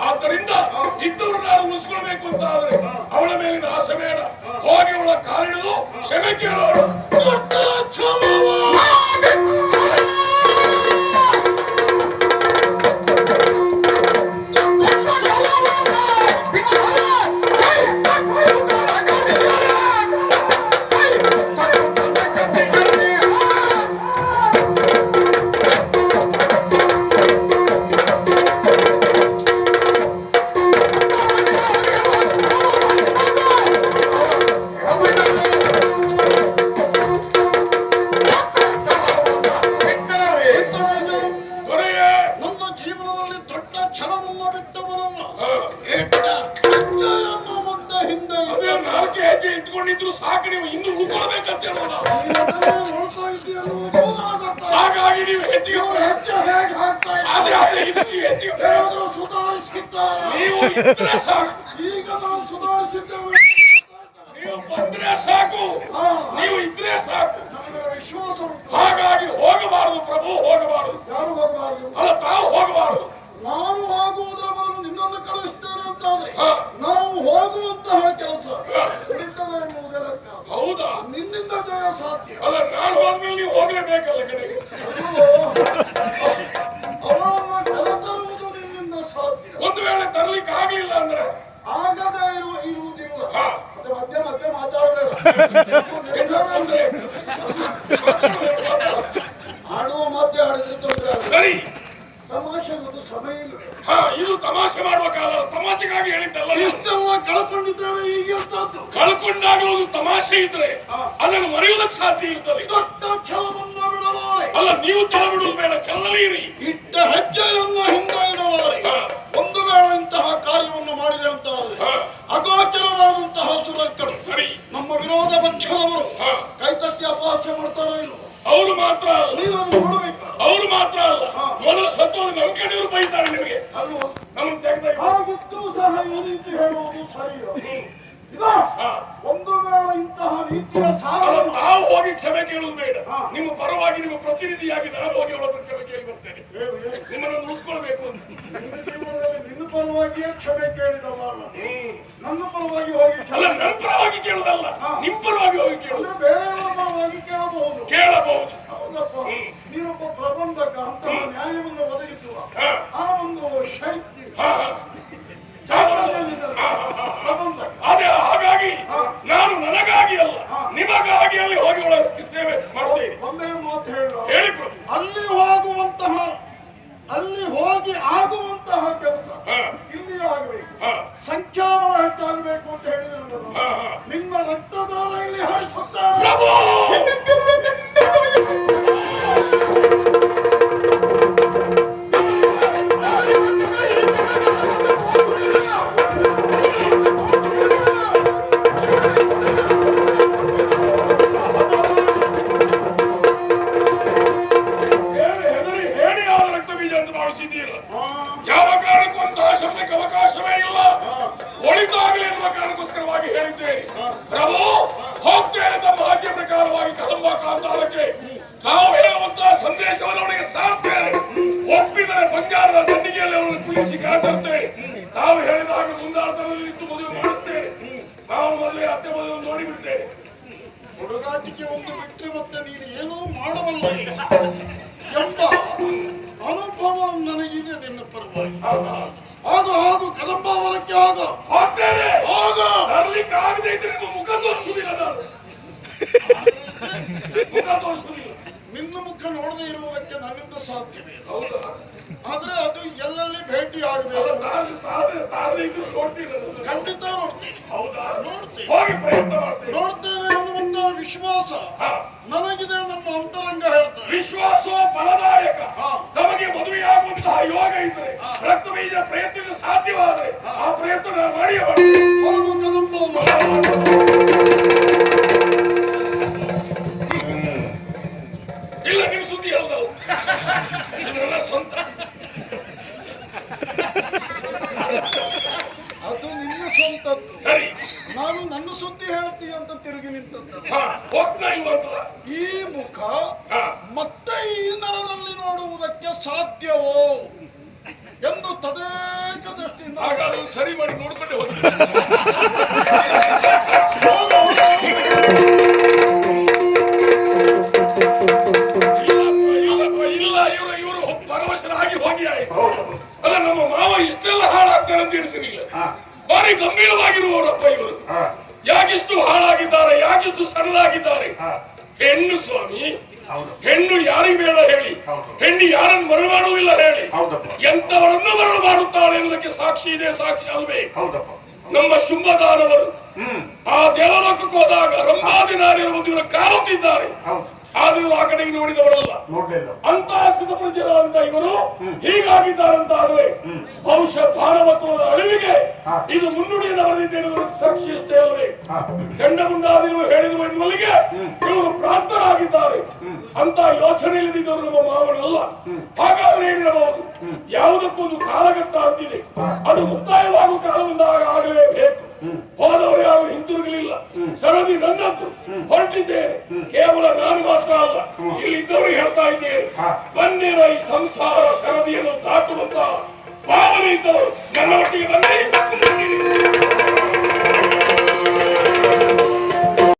ಆದ್ದರಿಂದ ಇದ್ದವರು ನಾನು ಉಳಿಸ್ಕೊಳ್ಬೇಕು ಅಂತ ಆದ್ರೆ ಅವಳ ಮೇಲಿನ ಆಸೆ ಬೇಡ. ಹೋಗಿ ಅವಳ ಕಾಲಿಡಿದು ಕ್ಷಮೆ ಕೇಳೋಣ ಇಟ್ಕೊಂಡಿದ್ರು ಸಾಕು ನೀವು ಇನ್ನು ಉಳ್ಕೊಳ್ಬೇಕಂತ. ಹಾಗಾಗಿ ನೀವು ಹೆಚ್ಚಿಗೆ ನೀವು ಹೆಚ್ಚಿಗೆ ನೀವು ಸಾಕು ಈಗ ಬಂದ್ರೆ ಸಾಕು. ನೀವು ಇದ್ರೆ ಸಾಕು. ವಿಶ್ವಾಸ ಹಾಗಾಗಿ ಹೋಗಬಾರದು ಪ್ರಭು ಹೋಗಬಾರದು. ಯಾರು ಹೋಗಬಾರದು? ಅಲ್ಲ ತಾವು ಹೋಗಬಾರದು. ನಾನು ಹೋಗುವುದರ ಮೊದಲು ನಿನ್ನನ್ನು ಕಳಿಸ್ತೇನೆ ಅಂತ ಆದ್ರೆ ನಾವು ಹೋಗುವಂತಹ ಕೆಲಸ. ಹೌದಾ? ನಿನ್ನಿಂದ ಜಯ ಸಾಧ್ಯ. ಅಲ್ಲ ನಾನು ಹೋದ್ಮೇಲೆ ನೀವು ಹೋಗಲೇಬೇಕಲ್ಲ ಕಡೆಗೆ ಆಡುವ ಮಾತೆ ಆಡಿದ್ರೆ ತೊಂದರೆ ಸರಿ. ತಮಾಷೆ ಒಂದು ಸಮಯ ಇಲ್ಲ ಇದು ತಮಾಷೆ ಮಾಡುವ ಕಾಲ. ತಮಾಷೆಗಾಗಿ ಹೇಳಿದ್ದಲ್ಲ. ಇಷ್ಟೆಲ್ಲ ಕಳ್ಕೊಂಡಿದ್ದೇವೆ ಈಗ ಎಂತದ್ದು ಕಳ್ಕೊಂಡಾಗ ಒಂದು ತಮಾಷೆ ಇದ್ರೆ. ಅದನ್ನು ಮರೆಯುವುದಕ್ಕೆ ಸಾಧ್ಯ ಇರ್ತದೆ ದೊಡ್ಡ ಛಲವನ್ನು ಬಿಡಲಾರೆ ಅಲ್ಲ ನೀವು ಛಲ ಬಿಡುವುದು ಬೇಡ. ಛಲದಲ್ಲಿ ಇರಿ. ಇಟ್ಟ ಹೆಜ್ಜೆಯನ್ನು ಹಿಂದೆ ಕ್ಷಮೆ ಕೇಳುವುದು ಬೇಡ ಹಾ. ನಿಮ್ಮ ಪರವಾಗಿ ನಿಮ್ಮ ಪ್ರತಿನಿಧಿಯಾಗಿ ನಾನು ಹೋಗಿ ಅವಳ ಹತ್ರ ಕ್ಷಮೆ ಕೇಳಿ ಬರ್ತೇನೆ? ನಿಮ್ಮನ್ನು ಉಳಿಸ್ಕೊಳ್ಬೇಕು ಅಂತ ನಿನ್ನ ಪರವಾಗಿಯೇ ಕ್ಷಮೆ ಕೇಳಿದವಲ್ಲ. ನನ್ನ ಪರವಾಗಿ ಹೋಗಿ ನನ್ನ ಪರವಾಗಿ ಕೇಳುದಲ್ಲ ಹಾ. ನಿಮ್ ಪರವಾಗಿ ಹೋಗಿ ಕೇಳುದು ಅಂದ್ರೆ ಬೇರೆಯವರ ಪರವಾಗಿ ಕೇಳಬಹುದು ಕೇಳಬಹುದು ಹೌದಪ್ಪ ಹ್ಮ್. ನೀನೊಬ್ಬ ಪ್ರಬಂಧಕ ಅಂತಹ ನ್ಯಾಯವನ್ನು ಒದಗಿಸುವ ಹಾ. ಆ ಒಂದು ಶೈತ್ಯ ಹಾ, ಹಾ. ಚೈತನ್ಯ ನಿನ್ನಲ್ಲಿ. ಪ್ರಬಂಧಕ ಅದೇ ಹಾಗಾಗಿ ಹಾ. ನಾನು ನನಗಾಗಿ ಅಲ್ಲ ಹಾ. ನಿಮಗಾಗಿ ಅಲ್ಲಿ ಹೋಗಿ ಒಳ ಸೇವೆ ಮಾಡ್ತೇನೆ ಒಂದೇ ಮಾತು ಹೇಳು ಹೇಳಿ ಪ್ರಭು ಅಲ್ಲಿ ಹೋಗುವಂತಹ ಹೋಗಿ ಆಗುವಂತಹ ಕೆಲಸ ಇಲ್ಲಿ ಆಗಬೇಕು. ಸಂಖ್ಯಾಬಲ ಹೆಚ್ಚಾಗಬೇಕು ಅಂತ ಹೇಳಿದ್ರು. ನಿಮ್ಮ ರಕ್ತದಾರ ಇಲ್ಲಿ ಹರಿಸುತ್ತಾರೆ ಪ್ರಭು ಹೋಗ್ತೇನೆ ತಮ್ಮ ಆಜ್ಞೆ ಪ್ರಕಾರವಾಗಿ ಕದಂಬ ಕಾಂತಾರಕ್ಕೆ ತಾವು ಹೇಳುವಂತಹ ಸಂದೇಶವನ್ನು ಅವನಿಗೆ ಸಾರ್ತೇನೆ ಒಪ್ಪಿದರೆ ಬಂಗಾರದ ದಂಡಿಗೆಯಲ್ಲಿ ಅವರನ್ನು ಕುಳಿಸಿ ಕರೆತರ್ತೇನೆ ತಾವು ಹೇಳಿದಾಗ ಮುಂದಾಳದಲ್ಲಿ ನಿಂತು ಮದುವೆ ಮಾಡಿಸ್ತೇನೆ. ನಾವು ಮೊದಲೇ ಅತ್ತೆ ಮದುವೆ ನೋಡಿಬಿಡ್ತೇವೆ ಹುಡುಗಾಟಿಕೆ ಒಂದು ಬಿಟ್ಟರೆ ಮತ್ತೆ ನೀನು ಏನೂ ಮಾಡಬಲ್ಲ. ಎಂಬ ಅನುಭವ ನನಗಿದೆ ನಿನ್ನ ಪರವಾಗಿ. ಆಗ ಹೋಗು ಕದಂಬಾವನಕ್ಕೆ ಹೋಗು. ಹೋಗ್ತೇನೆ. ಹೋಗು. ಬರ್ಲಿಕ್ಕೆ ಆಗದೆ ಇದ್ರೆ ನಿಮ್ಮ ಮುಖ ತೋರಿಸುವುದಿಲ್ಲ ನಾನು. ಮುಖ ತೋರಿಸುವುದಿಲ್ಲ. ನಿನ್ನ ಮುಖ ನೋಡದೆ ಇರುವುದಕ್ಕೆ ನನ್ನಿಂದ ಸಾಧ್ಯವೇ ಹೌದಾ? ಆದ್ರೆ ಅದು ಎಲ್ಲೆಲ್ಲಿ ಭೇಟಿ ಆಗಬೇಕು? ನಾನು ನೋಡ್ತೀರಲ್ಲ ಖಂಡಿತ ನೋಡ್ತೀನಿ. ಹೌದಾ? ನೋಡ್ತೀನಿ. ಹೋಗಿ ಪ್ರಯತ್ನ ಮಾಡ್ತೇನೆ. ನೋಡ್ತೇನೆ. ವಿಶ್ವಾಸ. ನನಗಿದೆ ನಮ್ಮ ಅಂತರಂಗ ಹೇಳ್ತಾರೆ. ವಿಶ್ವಾಸ ಫಲದಾಯಕ ತಮಗೆ ಮದುವೆಯಾಗುವಂತಹ ಯೋಗ ಇದ್ರೆ. ರಕ್ತ ಬೀಜ ಪ್ರಯತ್ನ ಸಾಧ್ಯವಾದರೆ ಆ ಪ್ರಯತ್ನ ನಾನು ಸ್ವಂತದ್ದು ಸರಿ. ನಾನು ನನ್ನ ಸುದ್ದಿ ಹೇಳ್ತೀನಿ ಅಂತ ತಿರುಗಿ ನಿಂತದ್ದು. ಈ ಮುಖ ಮತ್ತೆ ಈ ನರದಲ್ಲಿ ನೋಡುವುದಕ್ಕೆ ಸಾಧ್ಯವೋ ಎಂದು ತದೇಕ ದೃಷ್ಟಿಯಿಂದ ಸರಿ ಮಾಡಿ ನೋಡ್ಕೊಂಡೆ ಇಲ್ಲ ಇವರು ಇವರು ಪರವಶರಾಗಿ ಹೋಗಿ ಅಲ್ಲ ನಮ್ಮ ಮಾವ ಇಷ್ಟೆಲ್ಲ ಹಾಳಾಗ್ತಾರೆ ಅಂತ ಹಾ. ಭಾರಿ ಗಂಭೀರವಾಗಿರುವವರಪ್ಪ ಇವರು. ಯಾಕಿಷ್ಟು ಹಾಳಾಗಿದ್ದಾರೆ ಯಾಕಿಷ್ಟು ಸಣ್ಣದಾಗಿದ್ದಾರೆ ಹೆಣ್ಣು ಸ್ವಾಮಿ ಹೆಣ್ಣು ಯಾರಿಗೆ ಬೇಡ ಹೇಳಿ. ಹೆಣ್ಣು ಯಾರನ್ನು ಮರಳು ಮಾಡುವುದಿಲ್ಲ ಹೇಳಿ. ಎಂತವರನ್ನು ಮರಳು ಮಾಡುತ್ತಾಳೆ ಎನ್ನುವುದಕ್ಕೆ ಸಾಕ್ಷಿ ಇದೆ ಸಾಕ್ಷಿ ಅಲ್ವೇ ಹೌದಪ್ಪ. ನಮ್ಮ ಶುಂಭದಾನವರು. ಆ ದೇವಲೋಕಕ್ಕೆ ಹೋದಾಗ ರಂಭಾದಿನಾರಿರುವುದು ಇವರು ಹೌದು. ಆದರೂ ಆ ಕಡೆಗೆ ನೋಡಿದವರಲ್ಲ. ಅಂತ ಅಂತಹ ಅಂತ ಇವರು ಹೀಗಾಗಿದ್ದಾರೆ ಅಂತ ಆದ್ರೆ ಬಹುಶಃ ಹಾ. ಇದು ಮುನ್ನುಡಿಯನ್ನು ಬರೆದಿದ್ದೇನೆ ಸಾಕ್ಷಿ ಅಷ್ಟೇ ಅಲ್ವೇ? ಚಂಡಗುಂಡಾದಿಗಳು ಹೇಳಿರುವ ಹ್ಮ್. ಇವರು ಪ್ರಾಪ್ತರಾಗಿದ್ದಾರೆ. ಅಂತ ಯೋಚನೆ ಇಲ್ಲದಿದ್ದವರು ನಮ್ಮ ಮಾವನಲ್ಲ. ಹಾಗಾದ್ರೆ ಏನಿರಬಹುದು. ಯಾವುದಕ್ಕೊಂದು ಕಾಲಘಟ್ಟ ಅಂತಿದೆ. ಅದು ಮುಕ್ತಾಯವಾಗುವ ಕಾಲ ಬಂದಾಗ ಆಗಲೇಬೇಕು. ಹೋದವರು ಯಾರು ಹಿಂತಿರುಗಲಿಲ್ಲ. ಸರದಿ ನನ್ನದ್ದು. ಹೊರಟಿದ್ದೇನೆ. ಕೇವಲ ನಾನು ಮಾತ್ರ ಅಲ್ಲ. ಇಲ್ಲಿ ಇದ್ದವರು ಹೇಳ್ತಾ ಇದ್ದೇನೆ. ಬನ್ನಿರ ಈ ಸಂಸಾರ ಸರದಿಯನ್ನು பாவனை தரும் நல்லவட்டிய வந்து